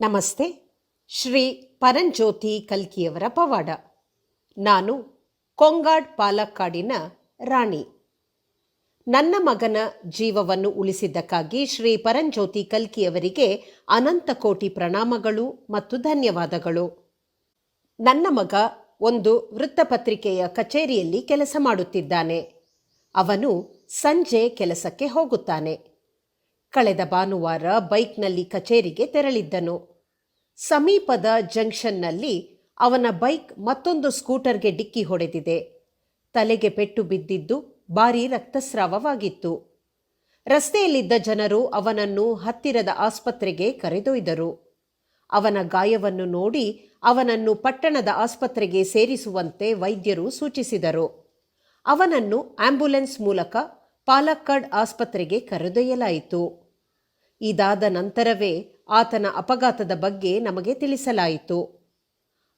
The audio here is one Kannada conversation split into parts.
ನಮಸ್ತೆ, ಶ್ರೀ ಪರಂಜ್ಯೋತಿ ಕಲ್ಕಿಯವರ ಪವಾಡ. ನಾನು ಕೊಂಗಾಡ್ ಪಾಲಕ್ಕಾಡಿನ ರಾಣಿ. ನನ್ನ ಮಗನ ಜೀವವನ್ನು ಉಳಿಸಿದ್ದಕ್ಕಾಗಿ ಶ್ರೀ ಪರಂಜ್ಯೋತಿ ಕಲ್ಕಿಯವರಿಗೆ ಅನಂತ ಕೋಟಿ ಪ್ರಣಾಮಗಳು ಮತ್ತು ಧನ್ಯವಾದಗಳು. ನನ್ನ ಮಗ ಒಂದು ವೃತ್ತಪತ್ರಿಕೆಯ ಕಚೇರಿಯಲ್ಲಿ ಕೆಲಸ ಮಾಡುತ್ತಿದ್ದಾನೆ. ಅವನು ಸಂಜೆ ಕೆಲಸಕ್ಕೆ ಹೋಗುತ್ತಾನೆ. ಕಳೆದ ಭಾನುವಾರ ಬೈಕ್ನಲ್ಲಿ ಕಚೇರಿಗೆ ತೆರಳಿದ್ದನು. ಸಮೀಪದ ಜಂಕ್ಷನ್ನಲ್ಲಿ ಅವನ ಬೈಕ್ ಮತ್ತೊಂದು ಸ್ಕೂಟರ್ಗೆ ಡಿಕ್ಕಿ ಹೊಡೆದಿದೆ. ತಲೆಗೆ ಪೆಟ್ಟು ಬಿದ್ದಿದ್ದು ಭಾರೀ ರಕ್ತಸ್ರಾವವಾಗಿತ್ತು. ರಸ್ತೆಯಲ್ಲಿದ್ದ ಜನರು ಅವನನ್ನು ಹತ್ತಿರದ ಆಸ್ಪತ್ರೆಗೆ ಕರೆದೊಯ್ದರು. ಅವನ ಗಾಯವನ್ನು ನೋಡಿ ಅವನನ್ನು ಪಟ್ಟಣದ ಆಸ್ಪತ್ರೆಗೆ ಸೇರಿಸುವಂತೆ ವೈದ್ಯರು ಸೂಚಿಸಿದರು. ಅವನನ್ನು ಆಂಬ್ಯುಲೆನ್ಸ್ ಮೂಲಕ ಪಾಲಕ್ಕಡ್ ಆಸ್ಪತ್ರೆಗೆ ಕರೆದೊಯ್ಯಲಾಯಿತು. ಇದಾದ ನಂತರವೇ ಆತನ ಅಪಘಾತದ ಬಗ್ಗೆ ನಮಗೆ ತಿಳಿಸಲಾಯಿತು.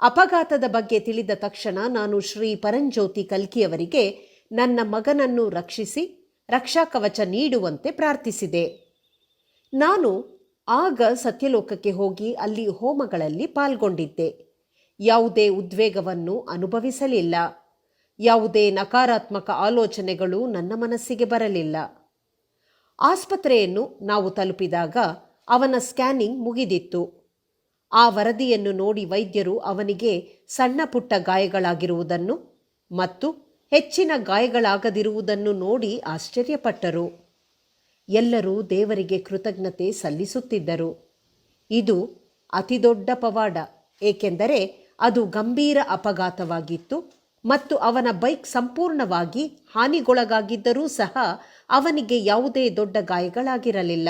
ಅಪಘಾತದ ಬಗ್ಗೆ ತಿಳಿದ ತಕ್ಷಣ ನಾನು ಶ್ರೀ ಪರಂಜ್ಯೋತಿ ಕಲ್ಕಿಯವರಿಗೆ ನನ್ನ ಮಗನನ್ನು ರಕ್ಷಿಸಿ, ರಕ್ಷಾ ಕವಚ ನೀಡುವಂತೆ ಪ್ರಾರ್ಥಿಸಿದೆ. ನಾನು ಆಗ ಸತ್ಯಲೋಕಕ್ಕೆ ಹೋಗಿ ಅಲ್ಲಿ ಹೋಮಗಳಲ್ಲಿ ಪಾಲ್ಗೊಂಡಿದ್ದೆ. ಯಾವುದೇ ಉದ್ವೇಗವನ್ನು ಅನುಭವಿಸಲಿಲ್ಲ. ಯಾವುದೇ ನಕಾರಾತ್ಮಕ ಆಲೋಚನೆಗಳು ನನ್ನ ಮನಸ್ಸಿಗೆ ಬರಲಿಲ್ಲ. ಆಸ್ಪತ್ರೆಯನ್ನು ನಾವು ತಲುಪಿದಾಗ ಅವನ ಸ್ಕ್ಯಾನಿಂಗ್ ಮುಗಿದಿತ್ತು. ಆ ವರದಿಯನ್ನು ನೋಡಿ ವೈದ್ಯರು ಅವನಿಗೆ ಸಣ್ಣ ಪುಟ್ಟ ಗಾಯಗಳಾಗಿರುವುದನ್ನು ಮತ್ತು ಹೆಚ್ಚಿನ ಗಾಯಗಳಾಗದಿರುವುದನ್ನು ನೋಡಿ ಆಶ್ಚರ್ಯಪಟ್ಟರು. ಎಲ್ಲರೂ ದೇವರಿಗೆ ಕೃತಜ್ಞತೆ ಸಲ್ಲಿಸುತ್ತಿದ್ದರು. ಇದು ಅತಿದೊಡ್ಡ ಪವಾಡ, ಏಕೆಂದರೆ ಅದು ಗಂಭೀರ ಅಪಘಾತವಾಗಿತ್ತು. ಮತ್ತು ಅವನ ಬೈಕ್ ಸಂಪೂರ್ಣವಾಗಿ ಹಾನಿಗೊಳಗಾಗಿದ್ದರೂ ಸಹ ಅವನಿಗೆ ಯಾವುದೇ ದೊಡ್ಡ ಗಾಯಗಳಾಗಿರಲಿಲ್ಲ.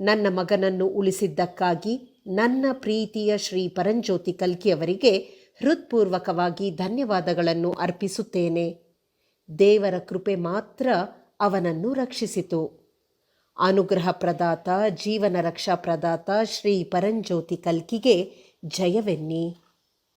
ನನ್ನ ಮಗನನ್ನು ಉಳಿಸಿದ್ದಕ್ಕಾಗಿ ನನ್ನ ಪ್ರೀತಿಯ ಶ್ರೀ ಪರಂಜ್ಯೋತಿ ಕಲ್ಕಿಯವರಿಗೆ ಹೃತ್ಪೂರ್ವಕವಾಗಿ ಧನ್ಯವಾದಗಳನ್ನು ಅರ್ಪಿಸುತ್ತೇನೆ. ದೇವರ ಕೃಪೆ ಮಾತ್ರ ಅವನನ್ನು ರಕ್ಷಿಸಿತು. ಅನುಗ್ರಹ ಪ್ರದಾತ, ಜೀವನ ರಕ್ಷಾ ಪ್ರದಾತ ಶ್ರೀ ಪರಂಜ್ಯೋತಿ ಕಲ್ಕಿಗೆ ಜಯವೆನ್ನಿ.